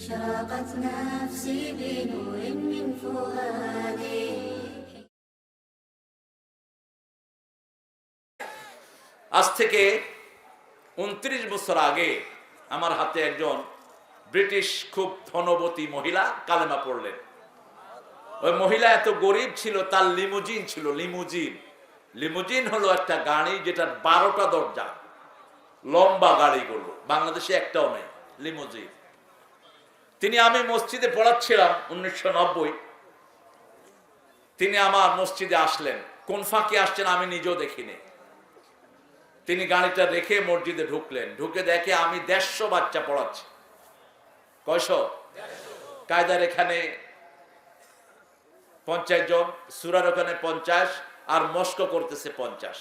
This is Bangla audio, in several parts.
شرقت نفسي بنور من فؤادي আজ থেকে উনত্রিশ বছর আগে আমার হাতে একজন ব্রিটিশ খুব ধনবতী মহিলা কালেমা পড়লেন ওই মহিলা এত গরিব ছিল তার লিমুজিন ছিল লিমুজিন লিমুজিন হলো একটা গাড়ি যেটার বারোটা দরজা লম্বা গাড়িগুলো বাংলাদেশে একটাও নেই লিমুজিন তিনি আমি মসজিদে পড়াচ্ছিলাম উনিশশো তিনি আমার মসজিদে আসলেন। কোন ফাঁকে আসছেন আমি নিজেও দেখিনি। তিনি গাড়িটা রেখে মসজিদে ঢুকলেন। ঢুকে দেখে আমি দেড়শো বাচ্চা পড়াচ্ছি। কয়শো? কায়দার এখানে পঞ্চাশ জন, সুরার ওখানে পঞ্চাশ, আর মস্ক করতেছে পঞ্চাশ।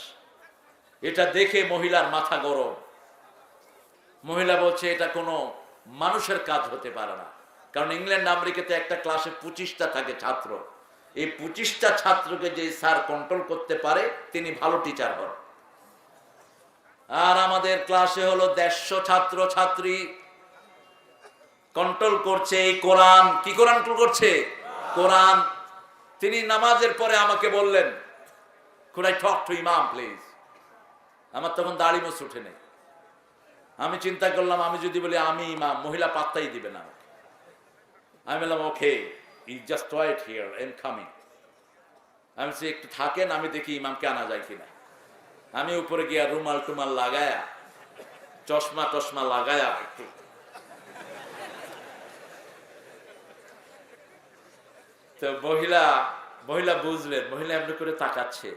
এটা দেখে মহিলার মাথা গরম। মহিলা বলছে, এটা কোনো মানুষের কাজ হতে পারে না। কারণ ইংল্যান্ড, আমেরিকাতে একটা ক্লাসে পঁচিশটা থাকে ছাত্র। এই পঁচিশটা ছাত্রকে যে স্যার কন্ট্রোল করতে পারে, তিনি ভালো টিচার হন। আর আমাদের ক্লাসে হলো দেড়শো ছাত্র, ছাত্রী। কন্ট্রোল করছে এই কোরআন। কি কোরআন করছে? কোরআন। তিনি নামাজের পরে আমাকে বললেন I talk to ইমাম প্লিজ আমার তখন দাড়ি মোছ উঠে নেই। আমি চিন্তা করলাম আমি যদি বলি আমি ইমাম মহিলা পাত্তাই দিবে না আমি বললাম okay is just wait here am coming আমি বলছি, একটু থাকেন আমি দেখি ইমামকে আনা যায় কিনা। আমি উপরে গিয়া রুমাল টুমাল লাগায়া চশমা টশমা লাগায়া একটু তো মহিলা মহিলা বুঝলেন মহিলা এমনি করে তাকাচ্ছে।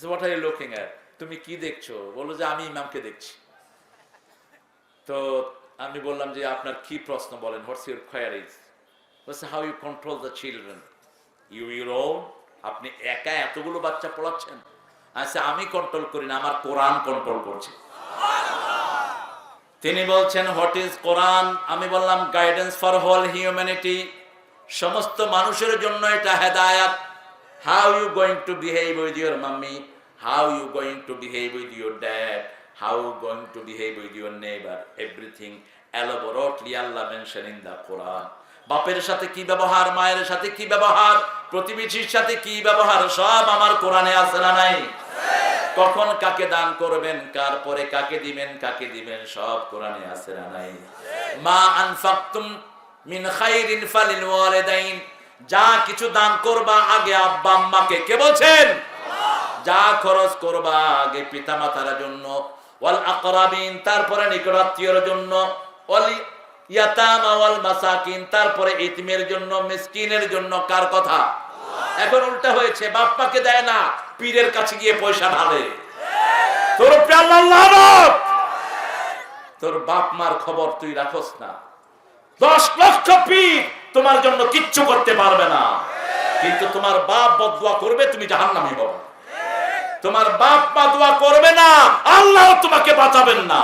হোয়াট আর ইউ লুকিং তুমি কি দেখছ? বলল যে আমি ইমামকে দেখছি। তো আমি বললাম যে আপনার কি প্রশ্ন বলেন? হোয়াটস ইউর কোয়ারিজ বলছে how you control the children you your own আপনি একা এতগুলো বাচ্চা পড়াচ্ছেন। আচ্ছা আমি কন্ট্রোল করি না, আমার কোরআন কন্ট্রোল করছে। তিনি বলছেন হোয়াট ইজ কোরআন? আমি বললাম গাইডেন্স ফর হোল হিউম্যানিটি সমস্ত মানুষের জন্য এটা হেদায়াত। How you going to behave with your mummy how you going to behave with your dad how going to behave with your neighbour everything elaborately Allah mention in the Quran বাপের সাথে কি ব্যবহার, মায়ের সাথে কি ব্যবহার, প্রতিবেশীর সাথে কি ব্যবহার, সব আমার কোরআনে আছে না নাই? কখন কাকে দান করবেন, কার পরে কাকে দিবেন কাকে দিবেন, সব কোরআনে আছে না নাই? মা আনফাকতুম মিন খাইরিন ফালিল ওয়ালিদাইন। যা কিছু দান করবা আগে আব্বা আম্মাকে। কে বলছেন? যা খরচ করবা আগে পিতা মাতার জন্য, ওয়াল আকরাবিন, তারপরে নিকটাত্মীয়র জন্য, ওয়াল ইয়াতামা, ওয়াল মাসাকিন, তারপরে ইতিমের জন্য, মিসকিনের জন্য, কার কথা? এখন উল্টা হয়েছে, বাপ্পাকে দেয় না, পীরের কাছে গিয়ে পয়সা ঢালে। তোর তোর বাপ মার খবর তুই রাখস না। দশ লক্ষ পীর তোমার জন্য কিচ্ছু করতে পারবে না। কিন্তু তোমার বাপ বদুয়া করবে, তুমি জাহান্নামী হবে। তোমার বাপ মা দোয়া করবে না, আল্লাহ তোমাকে বাঁচাবেন না।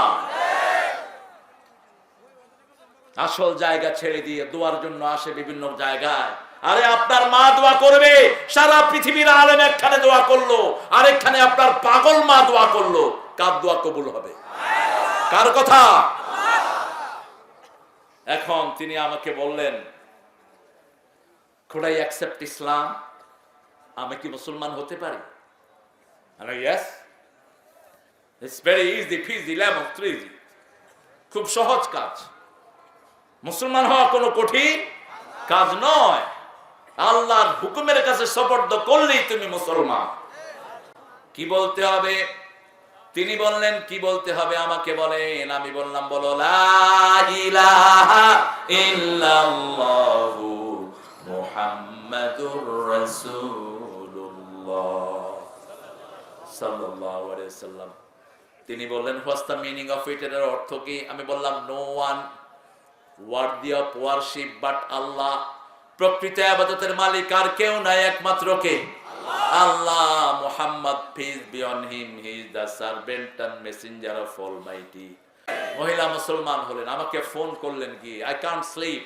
আসল জায়গা ছেড়ে দিয়ে দোয়ার জন্য আসে বিভিন্ন জায়গায়। আরে, আপনার মা দোয়া করবে, সারা পৃথিবীর আলেম একখানে দোয়া করল, আরেকখানে আপনার পাগল মা দোয়া করল। কার দোয়া কবুল হবে? কার কথা? এখন তিনি আমাকে বললেন খুড়াই অ্যাকসেপ্ট ইসলাম আমি কি মুসলমান হতে পারি? Yes it's very easy peasy lemon ট্রিজি খুব সহজ কাজ। মুসলমান হওয়া কোনো কঠিন কাজ নয়। আল্লাহর হুকুমের কাছে সবর্দ করলেই তুমি মুসলমান। কি বলতে হবে? তিনি বললেন, কি বলতে হবে আমাকে বলেন? আমি বললাম, বলো, লা ইলাহা মুহাম্মাদুর রাসূলুল্লাহ সাল্লাল্লাহু আলাইহি সাল্লাম তিনি বললেন what's the meaning of it এর অর্থ কি? আমি বললাম no one worthy of worship but Allah প্রকৃত আবাদতের মালিক আর কেউ নাই একমাত্র কে? Allah Muhammad peace be on him he is the servant and messenger of almighty মহিলা মুসলমান হলেন, আমাকে ফোন করলেন কি I can't sleep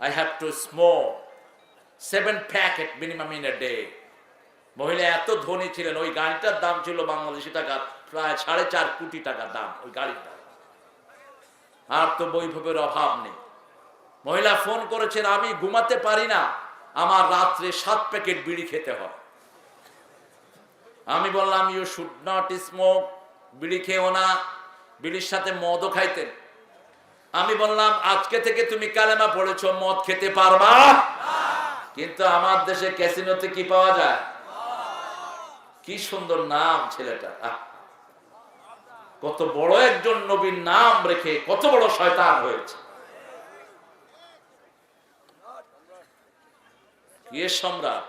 I have to smoke seven packet minimum in a day মহিলা এত ধনী ছিলেন, ওই গাড়িটার দাম ছিল বাংলাদেশি টাকা, প্রায় সাড়ে চার কোটি টাকা দাম ওই গাড়ির দাম। আর তো বৈভবের অভাব নেই। মহিলা ফোন করেছেন, আমি ঘুমাতে পারি না, আমার রাত্রে সাত প্যাকেট বিড়ি খেতে হয়। আমি বললাম ইউ শুড নট স্মোক বিড়ি খেও না। বিড়ির সাথে মদও খাইতেন। আমি বললাম আজকে থেকে তুমি কালেমা পড়েছো মদ খেতে পারবা? কিন্তু আমার দেশে ক্যাসিনোতে কি পাওয়া যায়? কি সুন্দর নাম ছেলেটা কত বড় একজন নবীর নাম রেখে কত বড় শয়তান হয়েছে। কিসের সম্রাট?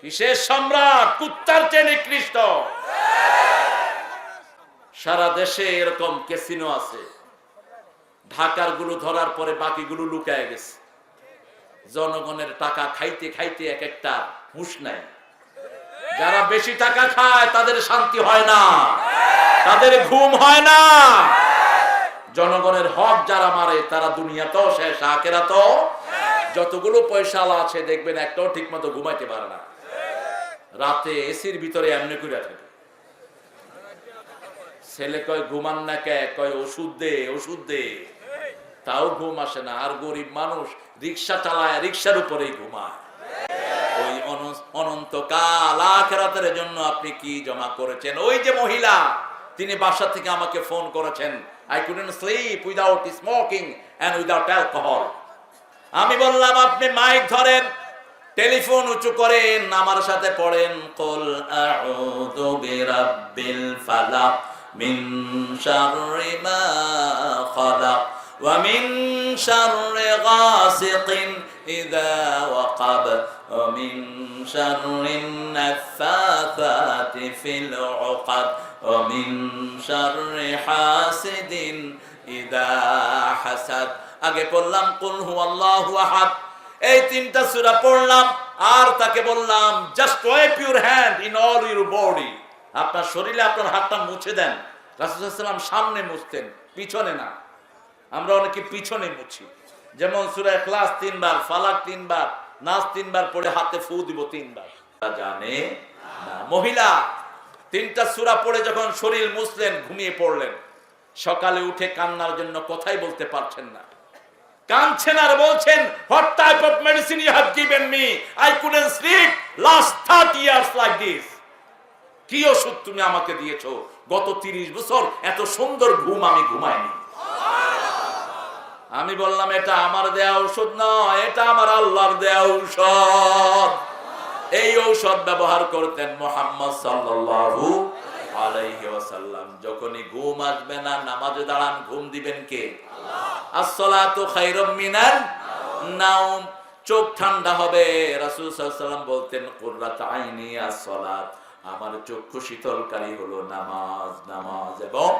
কিসের সম্রাট? কুত্তার চেয়ে নিকৃষ্ট। সারা দেশে এরকম ক্যাসিনো আছে। ঢাকারগুলো ধরার পরে বাকিগুলো লুকায় গেছে। জনগণের টাকা খাইতে খাইতে এক একটা হুশ নাই। যারা বেশি টাকা খায়, তাদের শান্তি হয় না। তাদের ঘুম হয় না। জনগণের হক যারা মারে, তারা দুনিয়াতেও শেষ আখেরা তো যতগুলো পয়সা আছে, দেখবেন একটাও ঠিক মতো ঘুমাইতে পারে না। রাতে এসির ভিতরে এমনি করে থাকে। ছেলে কয়, ঘুমান না কে? কয়, ওষুধ দে ওষুধ দে। তাও ঘুম আসে না। আর গরিব মানুষ রিক্সা চালায়, রিক্সার উপরেই ঘুমায়। ওই অনন্তকাল আখেরাতের জন্য আপনি কি জমা করেছেন? ওই যে মহিলা, তিনি বাসা থেকে আমাকে ফোন করেছেন I sleep without smoking and without alcohol আমি বললাম, আপনি মাইক ধরেন টেলিফোন উঁচু করেন, আমার সাথে পড়েন। কল আউযু বিরাব্বিল ফালাক মিন শাররি মা খালাক। ওয়া শাররি গাসিকিন ইযা ওয়াকাব ওয়া মিন শাররিন নাফাথাতি ফিল উকাদ ওয়া মিন শাররি হাসিদিন ইযা আগে পড়লাম, কুল হুয়াল্লাহু আহাদ। এই তিনটা সূরা পড়লাম, আর তাকে বললাম just wipe your hand in all your body আপনার শরীরে আপনার হাতটা মুছে দেন। রাসূলুল্লাহ সামনে মুছতেন, পিছনে না। আমরা অনেকে পিছনে মুছি। যেমন সূরা ইখলাস তিনবার, ফালাক তিনবার, নাস তিনবার পড়ে হাতে ফু দিব তিনবার। জানে মহিলা, তিনটা সূরা পড়ে যখন শরীর মুছলেন, ঘুমিয়ে পড়লেন, সকালে উঠে কান্নার জন্য কথাই বলতে পারছেন না। কাঁদছেন আর বলছেন what type of medicine you have given me I couldn't sleep last 30 years like this কি ওষুধ তুমি আমাকে দিয়েছ? গত 30 বছর এত সুন্দর ঘুম আমি ঘুমাইনি। আমি বললাম, এটা আমার দেয়া ঔষধ নয়, এটা আমার আল্লাহর দেয়া ঔষধ। এই ঔষধ ব্যবহার করতেন মোহাম্মদ নাওম। চোখ ঠান্ডা হবে। বলতেন আমার চক্ষু শীতলকারী হলো নামাজ নামাজ এবং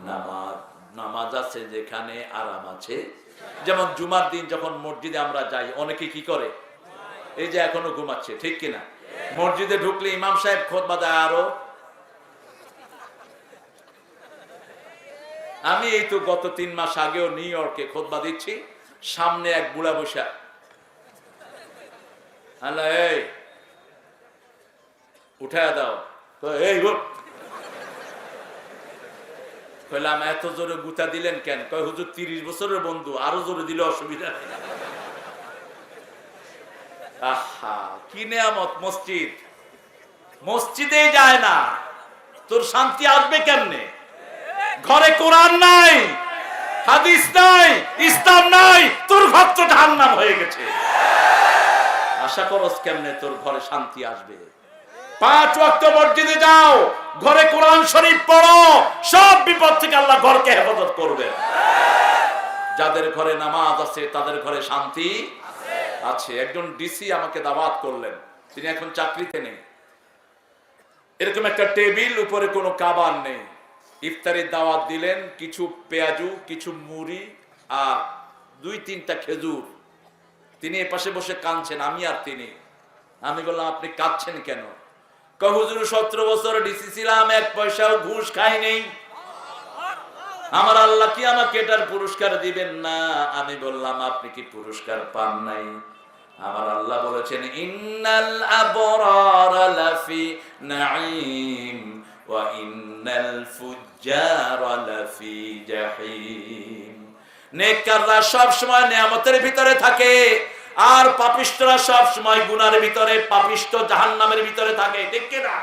নামাজ। নামাজ আছে যেখানে আরাম আছে। যেমন জুমার দিন যখন মসজিদে আমরা যাই, অনেকে কি করে? এই যে এখনও ঘুমাচ্ছে, ঠিক কিনা? মসজিদে ঢুকলে ইমাম সাহেব খোদবা দেয় আরও? আমি এই তো গত তিন মাস আগেও নিউ ইয়র্কে খোদবা দিচ্ছি সামনে এক বুড়া বসা। হ্যালো এই, উঠায় দাও। তো, এই, উঠ। কইলাম, এত জোরে গুতা দিলেন কেন? কয়, হুজুর, তিরিশ বছরের বন্ধু, আরও জোরে দিলে অসুবিধা নেই। আহা, কি মসজিদ। যায় না। তোর শান্তি আসবে কেমনে? ঘরে কোরআন নাই, হাদিস নাই, ইসলাম নাই, তোর ঘর তো হয়ে গেছে। আশা করস কেমনে তোর ঘরে শান্তি আসবে? পাঁচ ওয়াক্ত মসজিদে যাও, ঘরে কোরআন শরীফ পড়ো, সব বিপদ থেকে আল্লাহ ঘরকে হেফাজত করবে। যাদের ঘরে নামাজ আছে, তাদের ঘরে শান্তি আছে। একজন ডিসি আমাকে দাওয়াত করলেন, তিনি এখন চাকরিতে নেই। এরকম একটা টেবিল উপরে কোনো কাবার নেই। ইফতারের দাওয়াত দিলেন, কিছু পেঁয়াজু, কিছু মুড়ি আর দুই তিনটা খেজুর। তিনি এপাশে বসে কাঁদছেন, আমি আর তিনি। আমি বললাম, আপনি কাঁদছেন কেন? কহুজুর সতেরো বছর ডিসি ছিলাম এক পয়সাও ঘুষ খাই নেই। আমার আল্লাহ কি আমাকে এটার পুরস্কার দিবেন না? আমি বললাম, আপনি কি পুরস্কার পান নাই? আমার আল্লাহ বলেছেন, ইন্নাল আবরার লাফি নাঈম ওয়া ইন্নাল ফুজ্জার লাফি জাহিম। নেককাররা সব সময় নিয়ামতের ভিতরে থাকে। আর পাপিষ্টরা সব সময় গুনার ভিতরে পাপিষ্ট জাহান নামের ভিতরে থাকে। ঠিক কিনা?